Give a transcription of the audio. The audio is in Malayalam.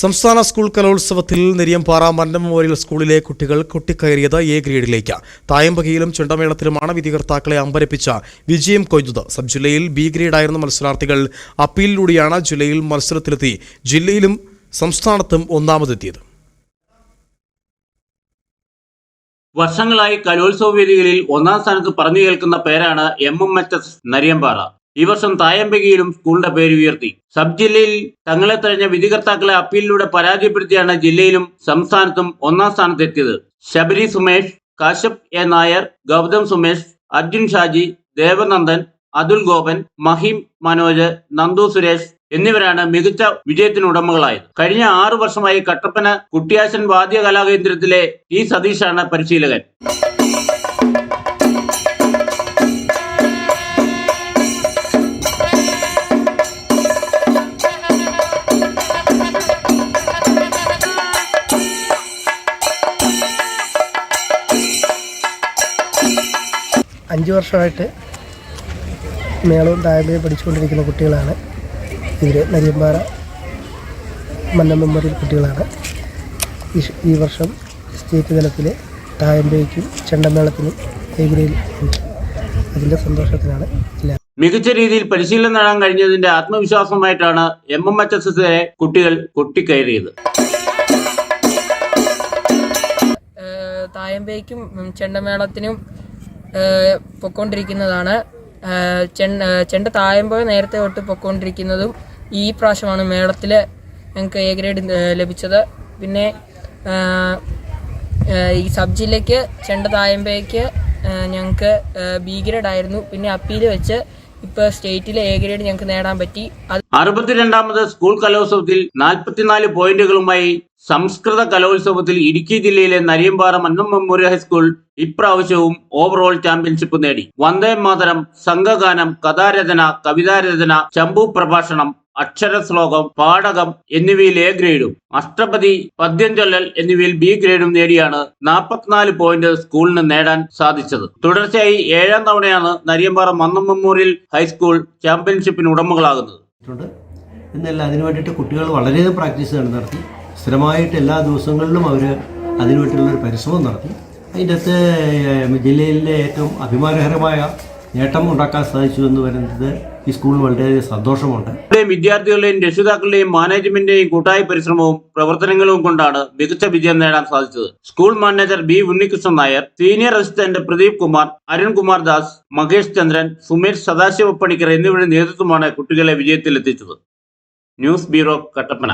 സംസ്ഥാന സ്കൂൾ കലോത്സവത്തിൽ നെരിയമ്പാറ മന്നം മെമ്മോറിയൽ സ്കൂളിലെ കുട്ടികൾ കൊട്ടിക്കയറിയത് എ ഗ്രേഡിലേക്ക്. തായമ്പകയിലും ചെണ്ടമേളത്തിലുമാണ് വിധികർത്താക്കളെ അമ്പരപ്പിച്ച വിജയം കൊയ്തത്. സബ് ജില്ലയിൽ ബി ഗ്രേഡായിരുന്ന മത്സരാർത്ഥികൾ അപ്പീലിലൂടെയാണ് ജില്ലയിൽ മത്സരത്തിലെത്തി. ജില്ലയിലും സംസ്ഥാനത്തും ഒന്നാമതെത്തിയത്. വർഷങ്ങളായി കലോത്സവ വേദികളിൽ ഒന്നാം സ്ഥാനത്ത് പറഞ്ഞു കേൾക്കുന്ന പേരാണ് M M H S Nariyampara ഈ വർഷം തായമ്പകയിലും സ്കൂളിന്റെ പേര് ഉയർത്തി. സബ് ജില്ലയിൽ തങ്ങളെ തെരഞ്ഞ വിധികർത്താക്കളെ അപ്പീലിലൂടെ പരാജയപ്പെടുത്തിയാണ് ജില്ലയിലും സംസ്ഥാനത്തും ഒന്നാം സ്ഥാനത്തെത്തിയത്. ശബരി സുമേഷ് കാശ്യപ് എ നായർ ഗൗതം സുമേഷ് അർജുൻ ഷാജി ദേവനന്ദൻ അതുൽ ഗോപൻ മഹിം മനോജ് നന്ദു സുരേഷ് എന്നിവരാണ് മികച്ച വിജയത്തിന് ഉടമകളായത് കഴിഞ്ഞ ആറു വർഷമായി കട്ടപ്പന കുട്ടിയാശൻ വാദ്യ കലാകേന്ദ്രത്തിലെ ടി സതീഷാണ് പരിശീലകൻ. അഞ്ച് വർഷമായിട്ട് മേളവും താഴ്മയും പഠിച്ചുകൊണ്ടിരിക്കുന്ന കുട്ടികളാണ്. ഇവർ നരിയമ്പാറ മന്നം മെമ്മോറിയൽ കുട്ടികളാണ്. ഈ വർഷം സ്റ്റേറ്റ് തലത്തിൽ തായമ്പയ്ക്കും ചെണ്ടമേളത്തിനും ഏഗ്രയിൽ ഉണ്ട് അതിന്റെ സന്തോഷത്തിലാണ് എല്ലാവരും. മികച്ച രീതിയിൽ പരിശീലനം നേടാൻ കഴിഞ്ഞതിന്റെ ആത്മവിശ്വാസമായിട്ടാണ് എം എം എച്ച് എസ് എസിലെ കുട്ടികൾ കൊട്ടിക്കയറിയത്. തായമ്പേക്കും ചെണ്ടമേളത്തിനും പൊക്കോണ്ടിരിക്കുന്നതാണ്. ചെണ്ട ചെണ്ട തായമ്പോ നേരത്തെ തൊട്ട് പൊക്കോണ്ടിരിക്കുന്നതും ഈ പ്രാവശ്യമാണ് മേളത്തിൽ ഞങ്ങൾക്ക് എ ഗ്രേഡ് ലഭിച്ചത്. പിന്നെ ഈ സബ് ജില്ലയ്ക്ക് ചെണ്ട തായമ്പയ്ക്ക് ഞങ്ങൾക്ക് ബി ഗ്രേഡ് ആയിരുന്നു. പിന്നെ അപ്പീൽ വെച്ച് ഇപ്പോൾ സ്റ്റേറ്റിലെ എ ഗ്രേഡ് ഞങ്ങൾക്ക് നേടാൻ പറ്റി. അറുപത്തിരണ്ടാമത് സ്കൂൾ കലോത്സവത്തിൽ നാൽപ്പത്തിനാല് പോയിന്റുകളുമായി സംസ്കൃത കലോത്സവത്തിൽ ഇടുക്കി ജില്ലയിലെ Nariyampara Mannam memorial high school ഇപ്രാവശ്യവും overall championship നേടി. വന്ദേ മാതരം സംഘഗാനം കഥാരചന കവിതാരചന ചമ്പു പ്രഭാഷണം അക്ഷര ശ്ലോകം പാഠകം എന്നിവയിൽ എ ഗ്രേഡും. അഷ്ടപതി പദ്യം ചൊല്ലൽ എന്നിവയിൽ ബി ഗ്രേഡും നേടിയാണ് നാൽപ്പത്തിനാല് പോയിന്റ് സ്കൂളിന് നേടാൻ സാധിച്ചത്. തുടർച്ചയായി ഏഴാം തവണയാണ് Nariyampara Mannam memorial high school ചാമ്പ്യൻഷിപ്പിന് ഉടമകളാകുന്നത്. എന്നല്ല അതിനു വേണ്ടിയിട്ട് കുട്ടികൾ വളരെയധികം പ്രാക്ടീസ് നടത്തി. സ്ഥിരമായിട്ട് എല്ലാ ദിവസങ്ങളിലും അവർ അതിനു വേണ്ടിയിട്ടുള്ളൊരു പരിശ്രമം നടത്തി. അതിന്റെ അകത്ത് ജില്ലയിലെ ഏറ്റവും അഭിമാനകരമായ നേട്ടം ഉണ്ടാക്കാൻ സാധിച്ചു എന്ന് പറയുന്നത് ഈ സ്കൂളിൽ വളരെയധികം സന്തോഷമുണ്ട്. വിദ്യാർത്ഥികളുടെയും രക്ഷിതാക്കളുടെയും മാനേജ്മെന്റിന്റെയും കൂട്ടായ പരിശ്രമവും പ്രവർത്തനങ്ങളും കൊണ്ടാണ് മികച്ച വിജയം നേടാൻ സാധിച്ചത്. School manager B Unnikrishnan Nair senior assistant Pradeep Kumar Arunkumar Das Mahesh Chandran Sumesh Sadashiva Panicker എന്നിവരുടെ നേതൃത്വമാണ് കുട്ടികളെ വിജയത്തിലെത്തിച്ചത്. News bureau Kattappana.